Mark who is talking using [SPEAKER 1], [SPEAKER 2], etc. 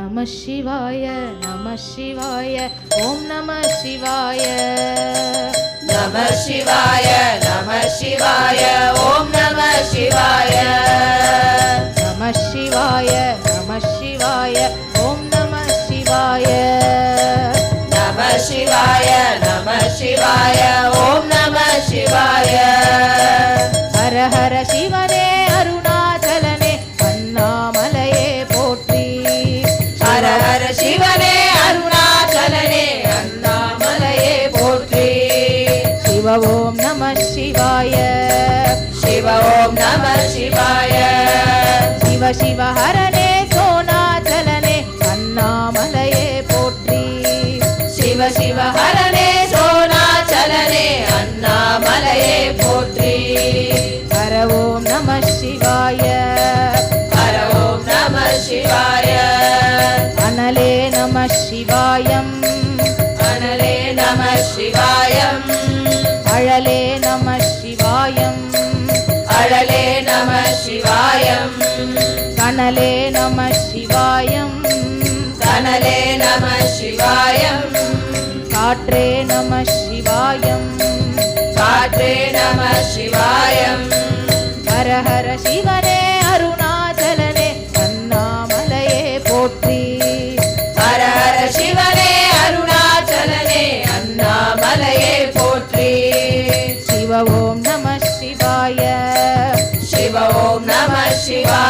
[SPEAKER 1] நம சிவாய நம சிவாய ஓம் நம சிவாய.
[SPEAKER 2] நம சிவாய நம சிவாய ஓம் நம சிவாய.
[SPEAKER 1] நம சிவாய நம சிவாய ஓம் நம சிவாய.
[SPEAKER 2] நம சிவாய நம சிவாய ஓம் நம சிவாய.
[SPEAKER 1] ஹர ஹர சிவனே அருணாச்சலனே சிவ
[SPEAKER 2] சிவ
[SPEAKER 1] ஹரனே சோனாச்சலனே அண்ணாமலையே போற்றி.
[SPEAKER 2] சிவ சிவ ஹரனே சோனாச்சலனே அண்ணாமலையே போற்றி.
[SPEAKER 1] ஹர ஓம் நம சிவாய.
[SPEAKER 2] ஹர ஓம் நம சிவாய.
[SPEAKER 1] அனலே நம சிவாயம்.
[SPEAKER 2] அனலே நம சிவாயம்.
[SPEAKER 1] அழலே நம சிவாயம்.
[SPEAKER 2] சிவாயம்
[SPEAKER 1] கனலே நம சிவாயம்
[SPEAKER 2] கனலே நம சிவாயம்
[SPEAKER 1] காற்றே நம சிவாயம் சிவ